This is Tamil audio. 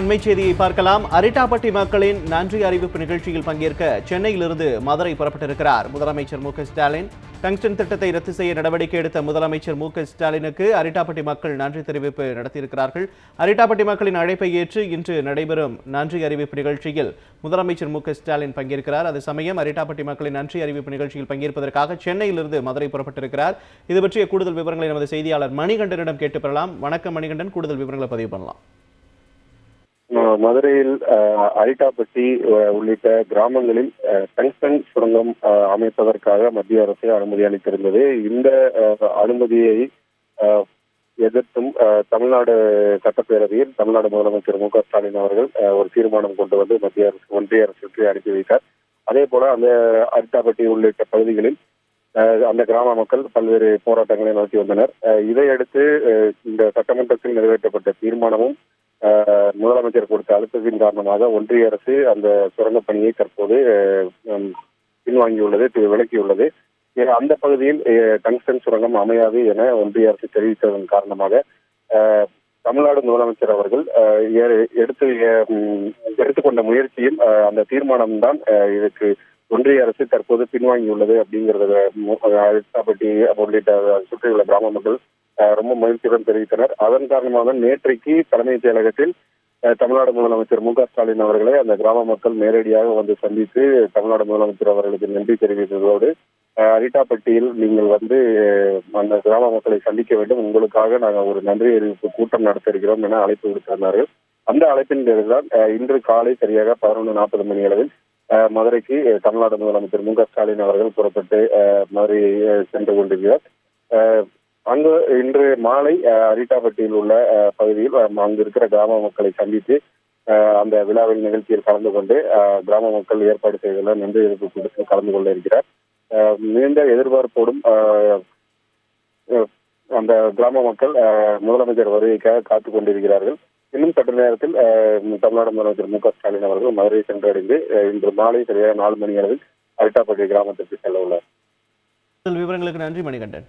அண்மை செய்தியை பார்க்கலாம். அரிட்டாப்பட்டி மக்களின் நன்றி அறிவிப்பு நிகழ்ச்சியில் பங்கேற்க சென்னையிலிருந்து மதுரை புறப்பட்டிருக்கிறார். முதலமைச்சர் மு க ஸ்டாலின் டங்ஸ்டன் திட்டத்தை ரத்து செய்ய நடவடிக்கை எடுத்த முதலமைச்சர் மு க ஸ்டாலினுக்கு அரிட்டாப்பட்டி மக்கள் நன்றி தெரிவிப்பு நடத்தியிருக்கிறார்கள். அரிட்டாப்பட்டி மக்களின் அழைப்பை ஏற்று இன்று நடைபெறும் நன்றி அறிவிப்பு நிகழ்ச்சியில் முதலமைச்சர் மு க ஸ்டாலின் பங்கேற்கிறார். அதே சமயம் அரிட்டாப்பட்டி மக்களின் நன்றி அறிவிப்பு நிகழ்ச்சியில் பங்கேற்பதற்காக சென்னையிலிருந்து மதுரை புறப்பட்டிருக்கிறார். இது பற்றிய கூடுதல் விவரங்களை நமது செய்தியாளர் மணிகண்டனிடம் கேட்டு பெறலாம். வணக்கம் மணிகண்டன். கூடுதல் விவரங்களை பதிவு பண்ணலாம். மதுரையில் அரிட்டாப்பட்டி உள்ளிட்ட கிராமங்களில் டங்ஸ்டன் சுரங்கம் அமைப்பதற்காக மத்திய அரசு அனுமதி அளித்திருந்தது. இந்த அனுமதியை எதிர்த்தும் தமிழ்நாடு சட்டப்பேரவையில் தமிழ்நாடு முதலமைச்சர் மு க ஸ்டாலின் அவர்கள் ஒரு தீர்மானம் கொண்டு வந்து மத்திய அரசு ஒன்றிய அரசுக்கு அனுப்பி வைத்தார். அதே போல அந்த அரிட்டாப்பட்டி உள்ளிட்ட பகுதிகளில் அந்த கிராம மக்கள் பல்வேறு போராட்டங்களை நடத்தி வந்தனர். இதையடுத்து இந்த சட்டமன்றத்தில் நிறைவேற்றப்பட்ட தீர்மானமும் முதலமைச்சர் கொடுத்த அழுத்தத்தின் காரணமாக ஒன்றிய அரசு அந்த சுரங்கப் பணியை தற்போது பின்வாங்கியுள்ளது விளக்கியுள்ளது ஏ- அந்த பகுதியில் டங்ஸ்டன் சுரங்கம் அமையாது என ஒன்றிய அரசு தெரிவித்ததன் காரணமாக அஹ், தமிழ்நாடு முதலமைச்சர் அவர்கள் அஹ், எடுத்து உம், எடுத்துக்கொண்ட முயற்சியும் அந்த தீர்மானம் தான் இதுக்கு ஒன்றிய அரசு தற்போது பின்வாங்கியுள்ளது அப்படிங்கறத உள்ளிட்ட சுற்றியுள்ள கிராம மக்கள் ரொம்ப மகிழ்ச்சியுடன் தெரிவித்தனர். அதன் காரணமாக நேற்றைக்கு தலைமைச் செயலகத்தில் தமிழ்நாடு முதலமைச்சர் மு க ஸ்டாலின் அவர்களை அந்த கிராம மக்கள் நேரடியாக வந்து சந்தித்து தமிழ்நாடு முதலமைச்சர் அவர்களுக்கு நன்றி தெரிவித்ததோடு அரிட்டாப்பட்டியில் நீங்கள் வந்து அந்த கிராம மக்களை சந்திக்க வேண்டும். உங்களுக்காக நாங்கள் ஒரு நன்றி அறிவிப்பு கூட்டம் நடத்த இருக்கிறோம் என அழைப்பு விடுத்திருந்தார்கள். அந்த அழைப்பின் பேரில்தான் இன்று காலை சரியாக பதினொன்று நாற்பது மணி அளவில் மதுரைக்கு தமிழ்நாடு முதலமைச்சர் மு க ஸ்டாலின் அவர்கள் புறப்பட்டு மதுரை சென்று கொண்டிருக்கிறார். அங்கு இன்று மாலை அஹ், அரிட்டாப்பட்டியில் உள்ள பகுதியில் அங்கு இருக்கிற கிராம மக்களை சந்தித்து அந்த விழாவில் நிகழ்ச்சியில் கலந்து கொண்டு அஹ், கிராம மக்கள் ஏற்பாடு செய்துள்ள நன்றி எதிர்ப்பு கூட்டத்தில் கலந்து கொள்ள இருக்கிறார். நீண்ட எதிர்பார்ப்போடும் அந்த கிராம மக்கள் அஹ், முதலமைச்சர் வருகைக்காக காத்துக் கொண்டிருக்கிறார்கள். இன்னும் சற்று நேரத்தில் அஹ், தமிழ்நாடு முதலமைச்சர் மு க ஸ்டாலின் அவர்கள் மதுரை சென்றடைந்து இன்று மாலை சரியாக நாலு மணி அளவில் அரிட்டாப்பட்டி கிராமத்திற்கு செல்ல உள்ளார் விவரங்களுக்கு நன்றி மணிகண்டன்.